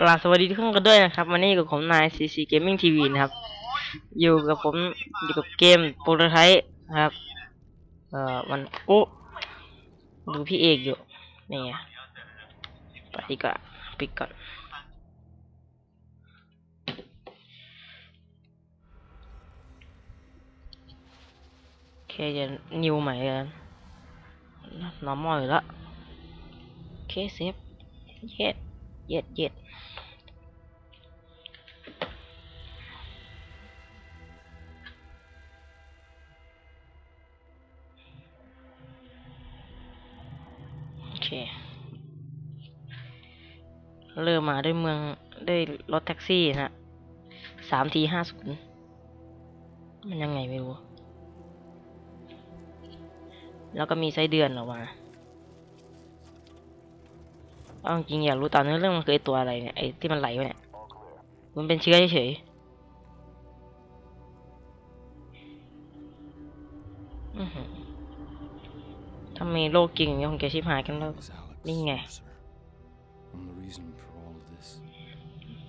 กราบสวัสดีทุกท่านกันด้วยนะครับวันนี้อยู่กับผมนาย CC Gaming TV นะครับ อยู่กับผมอยู่กับเกมโปรโตไทป์นะครับ เอ่อมันโอ้ดูพี่เอกอยู่นี่ไงไปดีกว่าปิดก่อนโอเคจะนิวใหม่กัน normal อยู่แล้วโอเคเซฟ เย็ดเย็ดเย็ดโอเค เริ่มมาด้วยเมืองได้รถแท็กซี่นะสามทีห้าศูนย์มันยังไงไม่รู้ แล้วก็มีไส้เดือนออกมา เอาจริงอยากรู้ตอนนี้เรื่องมันคือไอตัวอะไรเนี่ยไอที่มันไหลเนี่ยมันเป็นเชื้อเฉยถ้ามีโรคจริงอย่างนี้คงจะชิบหายกันแล้ว is Alex Ni nghe. Mercer. I'm the reason for all of this.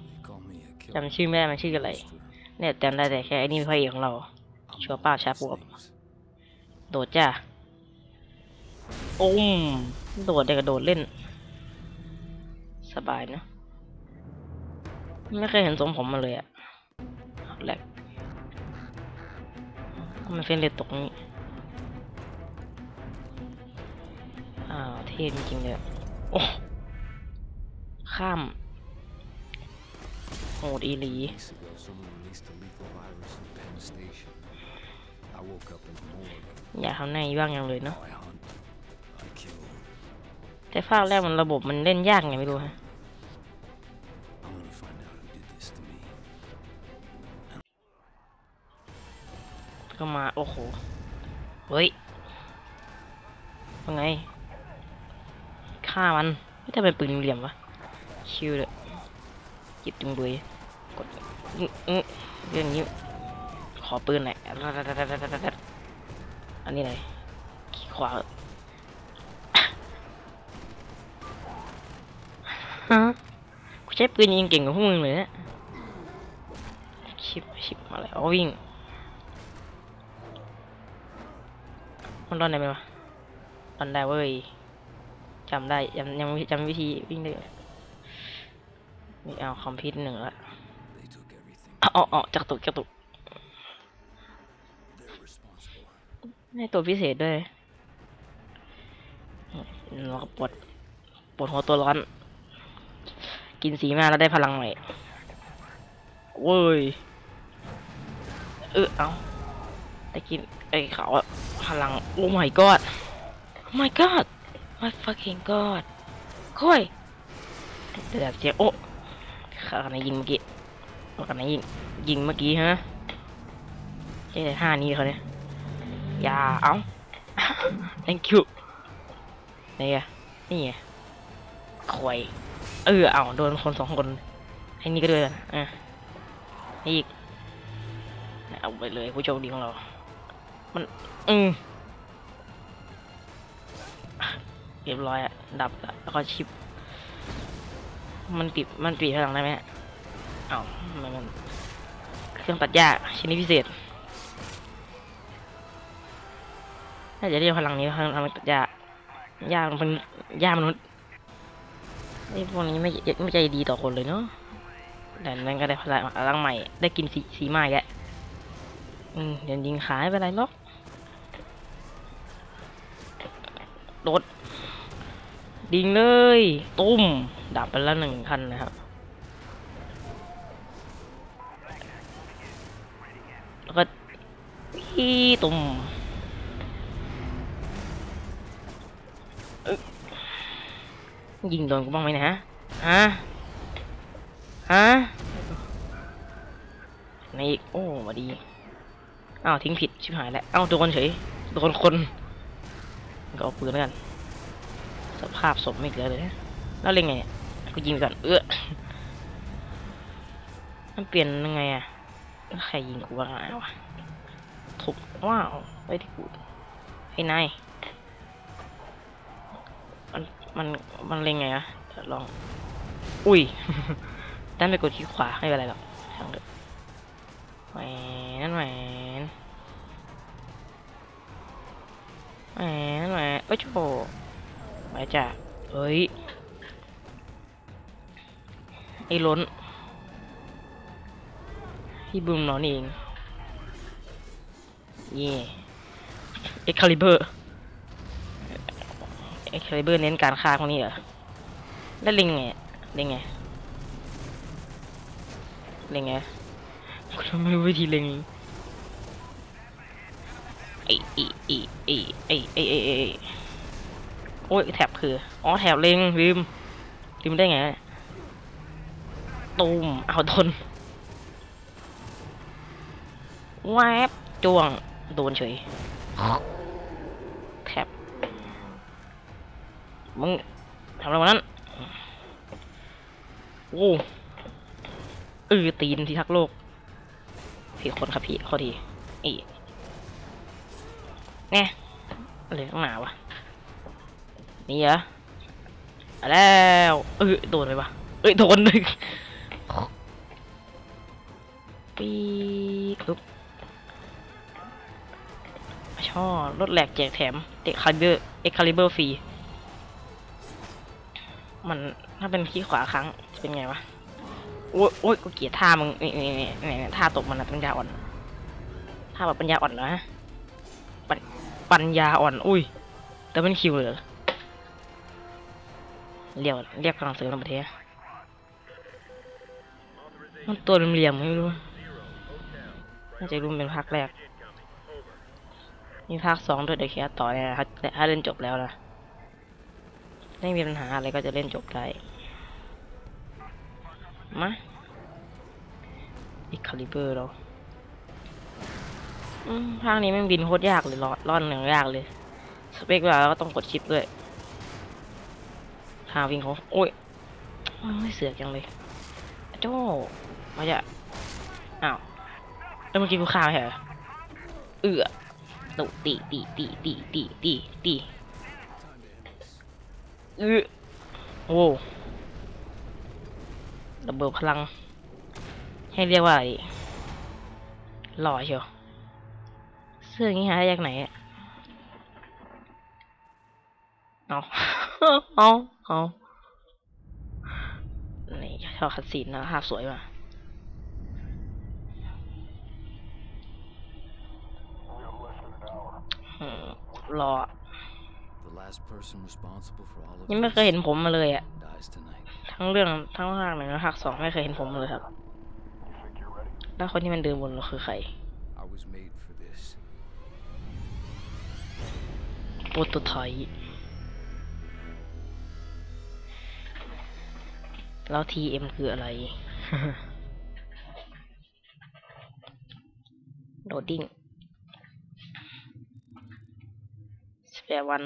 They call me a killer. จำชื่อไม่ได้มันชื่ออะไร เนี่ยจำได้แต่แค่ไอ้นี่พระเอกของเรา I'm Chua all pa, those chap up. things. โดดจ้าโอ้มโดดเด็กกระโดดเล่น สบายนะ ไม่เคยเห็นทรงผมมาเลยอะแหลกทำไมันเฟรนเลยตกนี้อ้าวเท่จริงๆเลยอะโอ้ข้ามโหดอีหลี อยาทำหน้าอีบ้างยังเลยเนาะแต่ภาคแรกมันระบบมันเล่นยากไงไม่รู้ฮะ ก็มา โอ้โห เฮ้ยว่าไง ฆ่ามันไม่ได้เป็นปืนเหลี่ยมวะ ชิวเลยจิบจุงเบยกดเรื่องนี้ ขอปืนหน่อยอันนี้ไหนขี้ขวาฮะกูใช้ปืนยิงเก่งกว่าพวกมึงเลยนี่ยชิบชิบมาแล้วเอาวิ่ง มันรอนได้ไหมวะรอนได้เว้ยจำได้ยังยังจำวิธีวิ่งได้อยู่นี่เอาคอมพิวต์หนึ่งละเอาเอาเอาจักรตุกจักรตุกให้ตัวพิเศษด้วยเราก็ปวดปวดหัวตัวร้อน กินสีมาแล้วได้พลังใหม่เว้ยเออเอาได้กินไอ้เขาวอะ พลัง โอ้ my god oh my god my fucking god ค่อยเดี๋ยวเสียโอ้ข้ากันยิงเมื่อกี้ข้ากันยิงยิงเมื่อกี้ฮะเจ๊ท่านี้เขาเนี่ยอย่าเอา thank you นี่ไงนี่ไงควยเออเอาโดนคนสองคนให้นี่ก็ด้วยกันอะนี่อีกเอาไปเลยผู้โชคดีของเรา มัน อืมเรียบร้อยอะดับละแล้วก็ชิป มันปิด มันปิดพลังได้ไหมอะเอ้ามันมัน เครื่องตัดหญ้าชิ้นนี้พิเศษ น่าจะเรียกพลังนี้พลังตัดหญ้าหญ้ามันหญ้ามนุษย์ไอ้พวกนี้ไม่ไม่ใจดีต่อคนเลยเนาะแต่นั่นก็ได้พลังพลังใหม่ ได้กินสีสีไม้แกอืมเดี๋ยวยิงขายไปไรหรอก โดดดิงเลย ตุ้มดับไปล้วหนึ่งคันนะครับแล้วก็อีตุ้มยิงโดนกูบ้างไหมนะฮะฮะฮะในโอ้มาดีอ้าวทิ้งผิดชิบหายแล้วอ้าวโดนเฉยโดนคน ก็เอาปืนแล้วกัน สภาพศพไม่เหลือเลยนะแล้วเล่นไงกูยิงไปก่อน เออมันเปลี่ยนยังไงอะแล้วใครยิงกูวะวะถูกว้าวไว้ที่กูไอ้นายมันมันมันเล็งไงอะลอง อุ้ยด้านไปกดคลิกขวาไม่เป็นไรหรอกช่างเถอะแหวนนั่นแหวนแหวนแหวน เอ้โชไปจ้ะเฮ้ย ไอ้ล้น พี่บูมนอนเอง เย่เอ็กคาลิเบอร์เอ็กคาลิเบอร์เน้นการฆ่าพวกนี้เหรอ แล้วเล็งไงเล็งไงเล็งไงกูไม่รู้วิธีเล็ง ไอไอไอไอไอไอไอไอไอ้โอ้ยแถบคือ อ๋อแถบเล็งลืมลืมได้ไงตูมเอาทนแวบจ้วง โดนเฉยแถบมึงทำอะไรวะนั้นโอ้เออตีนที่ทักโลกผิดคนครับพี่ข้อทีอี แน่อะไรต้องหนาวะนี่เหรอแล้วเออโดนไปปะเอ้ยโดนหนึ่งปีกลุกชอบรถแหลกแจกแถมเอ็กคาลิเบอร์เอ็กคาลิเบอร์ฟรีมันถ้าเป็นขี้ขวาครั้งจะเป็นไงวะโอ้ยโอ้ยกูเกลียดท่ามึงนี่นี่นี่นี่นี่ท่าตกมันนะปัญญาอ่อนท่าแบบปัญญาอ่อนนะปัญ ปัญญาอ่อน อุ้ยแต่เป็นคิวเลยเหรอเรียกเรียกกำลังเสริมในประเทศมันตัวเหลี่ยมไม่รู้น่าจะรู้เป็นภาคแรกมีภาคสองด้วยเดี๋ยวแค่ต่อเนี่ยถ้าเล่นจบแล้วนะไม่มีปัญหาอะไรก็จะเล่นจบได้มาอีกคาลิเบอร์เรา ภาคนี้แมันบินโคตรยากเลยรอดร่อนอย่างยากเลย สเปคเวลาแล้วก็ต้องกดชิปด้วยทาวิ่งเขาโอ้ยไม่เสือกจังเลยโจ้มาจะอ้าวแล้วเมื่อกี้กูฆ่าไม่ใช่เหรอเอือตุตีตีตีตีตีตีตีเออโอ้ระเบิดพลัง ให้เรียกว่าอะไรหล่อเชียว เสื้ออย่างนี้หาได้จากไหนอะเอาเอาเอานี่ชอบคัดซีนนะภาพสวยว่ะอืมรอ The last person responsible for all of ยังไม่เคย this เห็นผมมาเลยอะ dies tonight. ทั้งเรื่องทั้งภาคหนึ่งและภาคสองไม่เคยเห็นผมเลยครับ แล้วคนที่มันเดินบนเราคือใคร ปรโตไทป์แล้วทีเอ็มคืออะไร โดดดิ้งสเปรวัน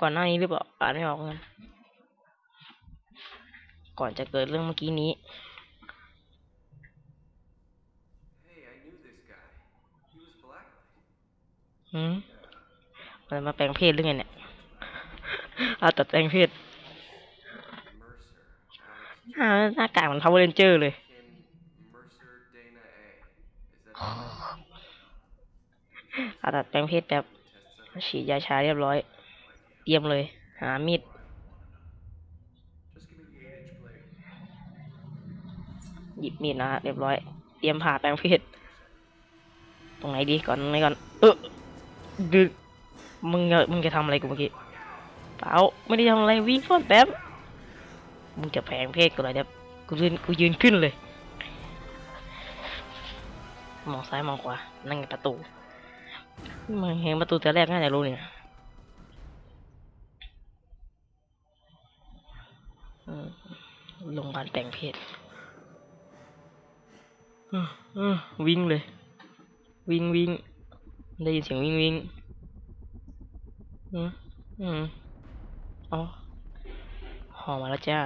ก่อนหน้านี้หรือเปล่า อ่านไม่ออกเหมือนกันก่อนจะเกิดเรื่องเมื่อกี้นี้ Hey, มันมาแปลงเพศหรือไงเนี่ยเอาตัดแปลงเพศ Mercer. Alex อ่าหน้ากากเหมัน Power Ranger เลย Kin Mercer Dana A. Is that เอาตัดแปลงเพศแบบฉีดยาชาเรียบร้อย เตรียมเลย หามีดหยิบมีดนะฮะเรียบร้อย เตรียมผ่าแปลงเพศตรงไหนดีก่อนตรงไหนก่อน เออดึก มึงจะมึงจะทำอะไรกูเมื่อกี้เปล่าไม่ได้ทำอะไรวิ่งฟอดแป๊บมึงจะแปลงเพศกูเลยเดี๋ยวกูยืนกูยืนขึ้นเลย มองซ้ายมองขวานั่งประตูมึงเห็นประตูแต่แรกน่าจะรู้เนี่ยโรงพยาบาลแปลงเพศวิ่งเลย วิ่งวิ่งได้ยินเสียงวิ่งวิ่ง อืมอืมอ๋อหอมาแล้วจ้า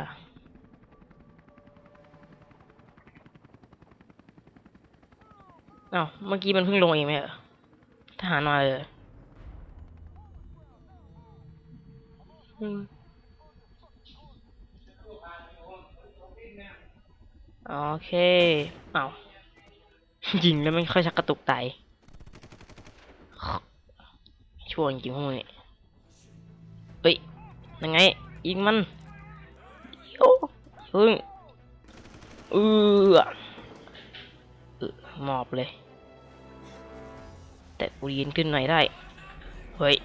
เอ้าเมื่อกี้มันเพิ่งลงเองไหมเหรอทหารมาเลยอืมโอเค เอายิงแล้วไม่ค่อยชักกระตุกไตช่วงจริงพวกนี้ เฮ้ยยังไงยิงมันโอ้ยเออเอหมอบเลย แต่กูยืนขึ้นหน่อยได้ เฮ้ย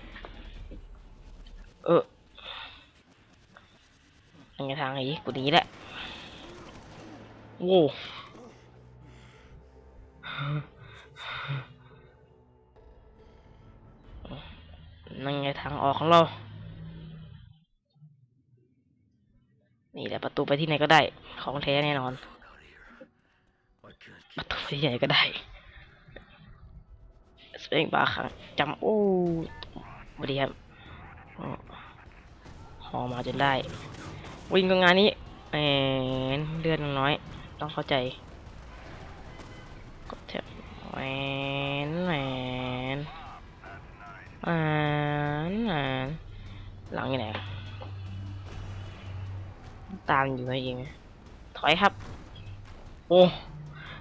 เออยังไงทางไหนกูหนีแหละโว้นั่นไงทางออกของเรา นี่แหละประตูไปที่ไหนก็ได้ ของแท้แน่นอน ประตูไปที่ไหนก็ได้สเปงบาร์ขังจำโอ้สวัสดีครับหอมาจนได้ วิ่งกับงานนี้แหมเลือดน้อย ต้องเข้าใจกดแท็บแหวนแหวนแหวนแหวนหลังอยู่ไหน ตามอยู่ไงเองถอยครับ โอ้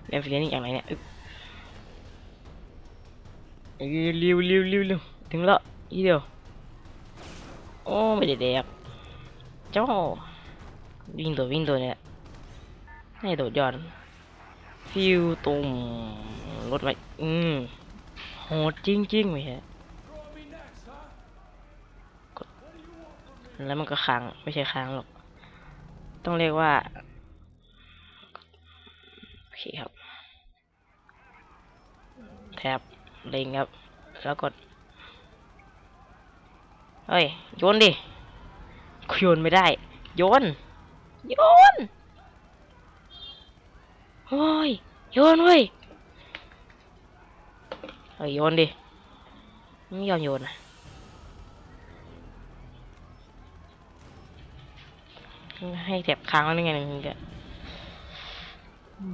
เล่นฟิลนี่อย่างไรเนี่ยอึ๊บเอ้ยเร็วเร็วเร็วเร็วถึงแล้วอีเดียว โอ้ไม่ได้แดกเจ้าวิ่งตัววิ่งตัวเนี่ยให้โดดยอดฟิวตุ่มรถไว้อืมโหดจริงๆไม่ใช่กดแล้วมันก็ค้างไม่ใช่ค้างหรอก ต้องเรียกว่า โอเคครับ แท็บเล็งครับ แล้วกด เฮ้ย โยนดิโยนไม่ได้ โยน โยนโอ้ย โยนเว้ย เฮ้ย โยนดิ ไม่ยอมโยนนะ ให้แถบค้างแล้วไงนึงแก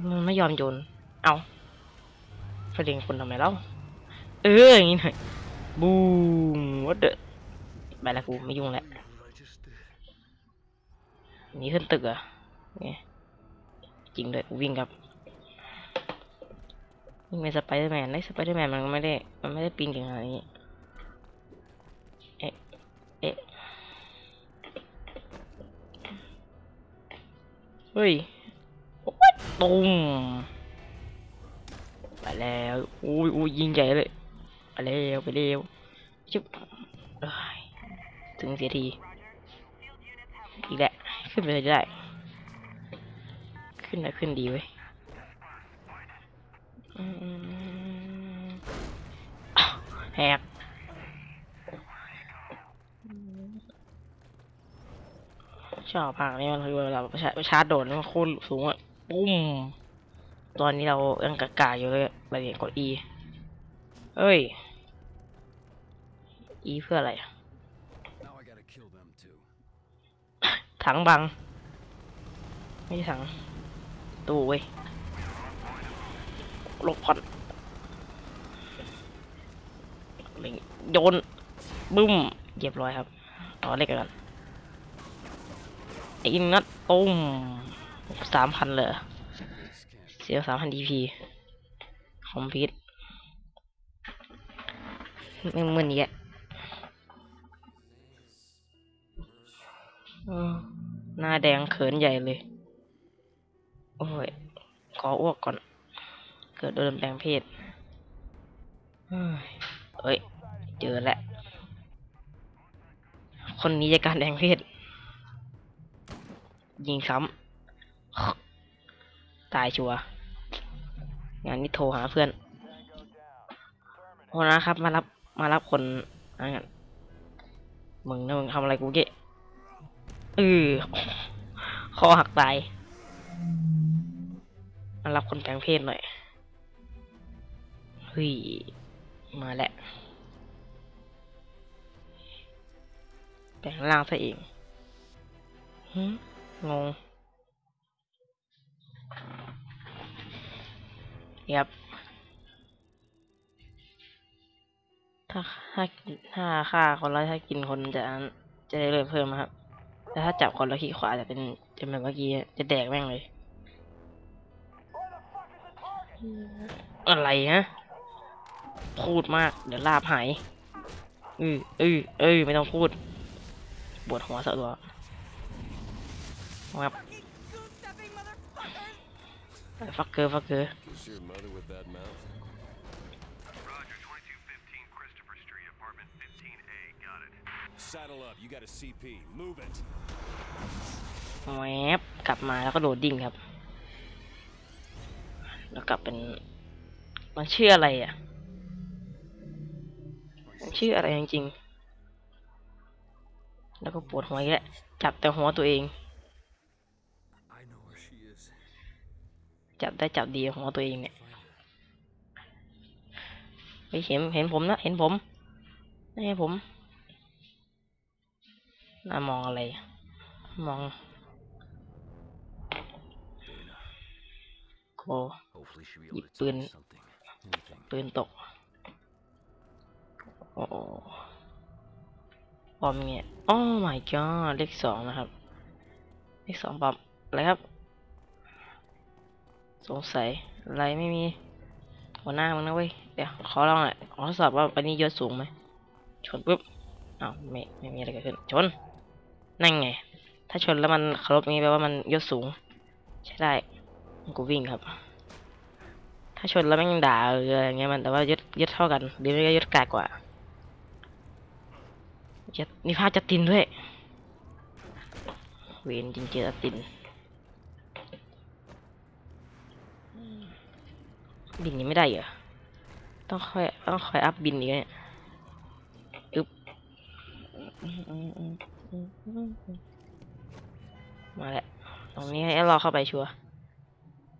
มันไม่ยอมโยน เอาประเด็นคนทำไมเล่า เอออย่างนี้หน่อยบูมวัดเดอะไปละกูไม่ยุ่งแล้วนี่ขึ้นตึกเหรอะไงจริงด้วยวิ่งครับวิ่งเป็นสไปเดอร์แมนได้สไปเดอร์แมนมันก็ไม่ได้ มันไม่ได้ปีนเก่งขนาดนี้ เฮ้ยโอ๊ยตุ้มไปแล้วอุ้ยอุ้ยยิงใหญ่เลยไปเร็วไปเร็วจุ๊บเอ้ยถึงเสียทีอีกแล้วขึ้นไปเลยได้ ขึ้นได้ขึ้นดีเว้ยอืมอ้าวแหก ชอบภาคนี้มันคือเวลาประชาประชาร์จโดดนี่มันโคตรสูงอะปุ้ม ตอนนี้เรายังกากาอยู่เลยไปเรียนกด E เอ้ย E เพื่ออะไรอะ Now I gotta kill them too. ถังบัง ไม่ใช่ถัง ตู้เว้ยหลบก่อนเล็งโยนบึ้มเรียบร้อยครับต่อเล็กกัน ไอ้อินนัดตุ้มสามพันเลยเสียสามพันดีพีคอมพิวต์มึงมึนอีกอะหน้าแดงเขินใหญ่เลย โอ้ย ขออ้วกก่อน เกิดโดนแปลงเพศเฮ้ยเอ้ย เจอแล้ว คนนี้จะการแปลงเพศ ยิงซ้ำตายชัวงานนี้โทรหาเพื่อนโอนะครับ มารับมารับคนนั่นกันมึงนะมึงทำอะไรกูเกะเออคอหักตายมารับคนแปลงเพศหน่อยเฮ้ยมาแล้วแปลงร่างซะเองหึ งงครับถ้าถ้าถ้าฆ่าคนแล้วถ้ากินคนจะจะได้เลยเพิ่มครับ แต่ถ้าจับคนแล้วขี้ขวาจะเป็นจะแบบเมื่อกี้จะแดกแม่งเลย อะไรฮะพูดมาก เดี๋ยวลาบหายอืออืออ้ยไม่ต้องพูดปวดหัวสะตัว ครับฟักเกอร์ฟักเกอร์ Kiss your mother with that mouth. Roger, 2215 Christopher Street, apartment 15A. Got it. Saddle up. You got a CP. Move it. แวบกลับมาแล้วก็โดดดิ่งครับ แล้วกลับเป็น มันชื่ออะไรอะ มันชื่ออะไรจริงๆ แล้วก็ปวดหัวอีกแล้วจับแต่หัวตัวเอง จับได้จับดีหัวตัวเองเนี่ยไปเห็นเห็นผมนะเห็นผมนี่เห็นผมน่ามองอะไร มองโก Hopefully she'll be able able to to tell tell me me something. Anything. ปืนตก โอ้โหบอมเงี้ยโอ้ my god เลขสองนะครับ เลขสองบอมอะไรครับ สงสัยอะไรไม่มี หัวหน้ามึงนะเว้ย เดี๋ยวขอลองหน่อยขอทดสอบว่าวันนี้ยศสูงไหม ชนปุ๊บอ้าวไม่ไม่มีอะไรเกิดขึ้น ชน นั่นไง ถ้าชนแล้วมันเคารพงี้แปลว่ามันยศสูง ใช่ได้กูวิ่งครับ ถ้าชนแล้วแม่งด่าหรืออะไรเงี้ยมันแต่ว่ายศยศเท่ากันหรือไม่ก็ยศกากกว่าจะมีภาพจัดตินด้วย เวนจริงๆจัดติน บินยังไม่ได้เหรอ ต้องค่อยต้องคอยอัพบินอีกเนี่ยอึ๊บมาแล้วตรงนี้ให้รอเข้าไปชัวร์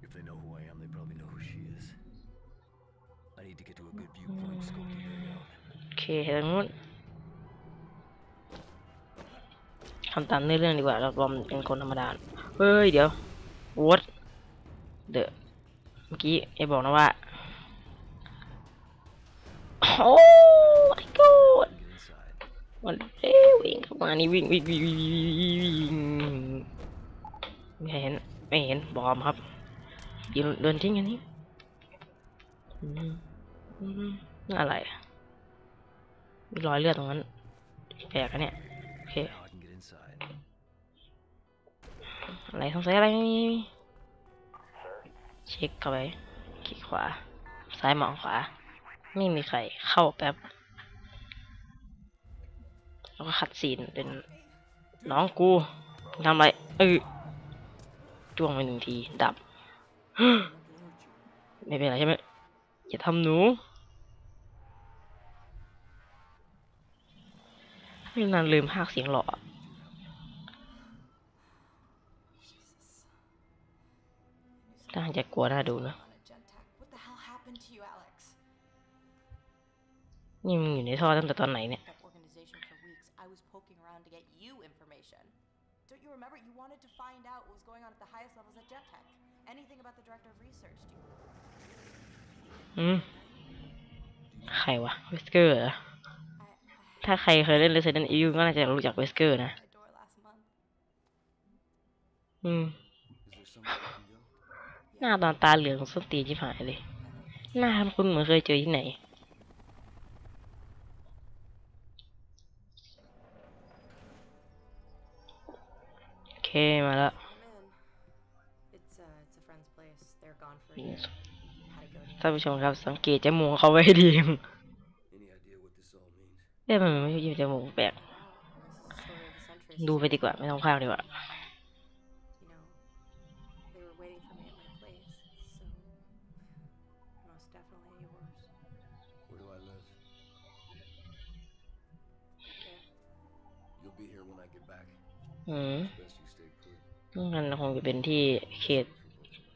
If they know who I am, they probably know who she is. I need to get to a good viewpoint, scope the area out. โอเคทางนู้นทำตามเนื้อเรื่องดีกว่า เราบอมเป็นคนธรรมดา เฮ้ย เดี๋ยววอ เมื่อกี้ไอ้บอกนะว่า โอ้ my god มันเอ้วิ่งเข้ามานี่วิ่งวิ่งวิ่งวิ่งไม่เห็นไม่เห็นบอมครับยืนเดินทิ้งอันนี้อืมอืมอะไรมีรอยเลือดตรงนั้นแปลกอะเนี่ยโอเคอะไรสงสัยอะไรไม่มี เช็คเข้าไปคลิกขวา ซ้ายมองขวา ไม่มีใครเข้าแป๊บ แล้วก็คัดซีนเป็นน้องกูทำอะไรเออจ้วงไปหนึ่งทีดับ ไม่เป็นไรใช่ไหมอย่าทำหนูไม่นานลืมภาคเสียงหล่อ น่าจะกลัวน่าดูนะ on a Gentech. What the hell happened to you, Alex? นี่มึงอยู่ในท่อตั้งแต่ตอนไหนเนี่ย That organization for weeks. I was poking around to get you information. Don't you remember? You wanted to find out what was going on at the highest levels at Gentech. Anything about the director of research. Do you อืมใครวะเวสเกอร์เหรอ I, I ถ้าใครเคยเล่น Resident Evil ก็น่าจะรู้จักเวสเกอร์นะ had my door last month. อืม หน้าตอนตาเหลืองสตีนชิบหายเลย หน้าคุณเหมือนเคยเจอที่ไหน โอเค มาแล้วท่านผู้ชมครับสังเกตจมูกเขาไว้ดีเอ๊ะมันไม่ใช่จมูกแปลกดูไปดีกว่า ไม่ต้องพากดีกว่า อืมงั้นคงจะเป็นที่เขต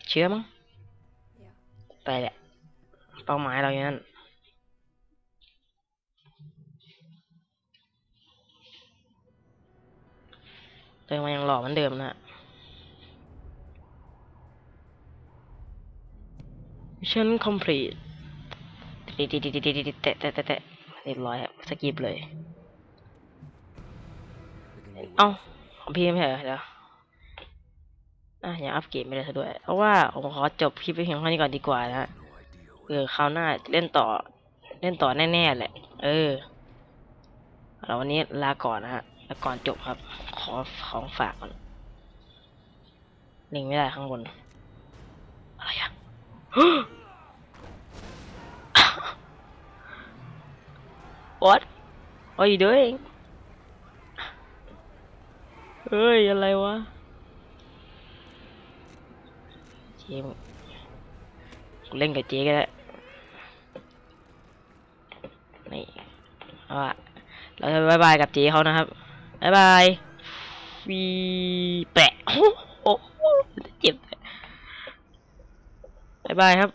เชื้อมั้ง Yeah. ไปแหละ เป้าหมายเราอย่างนั้นเดินมายังหล่อเหมือนเดิมนะ Mission complete ติดติดติดติดติดแตะแตะแตะแตะเรียบร้อยครับ สกิปเลย เอ้า ของพี่ไม่ใช่เหรอเดี๋ยวอะยังอัปเกรดไม่ได้ซะด้วย เพราะว่าผมขอจบคลิปไปเพียงเท่านี้ก่อนดีกว่านะเออคราวหน้าเล่นต่อ เล่นต่อแน่ๆแหละ เออแล้ววันนี้ลาก่อนนะฮะแล้วก่อนจบครับ ขอของฝากก่อนลิงไม่ได้ข้างบน อะไรอะ What are you doing เฮ้ย อะไรวะเจมกูเล่นกับเจ๊ก็ได้นี่เอาละเราจะบายบายกับเจ๊เขานะครับบายบายฟีแปะโอ้โหเจ็บบายบายครับ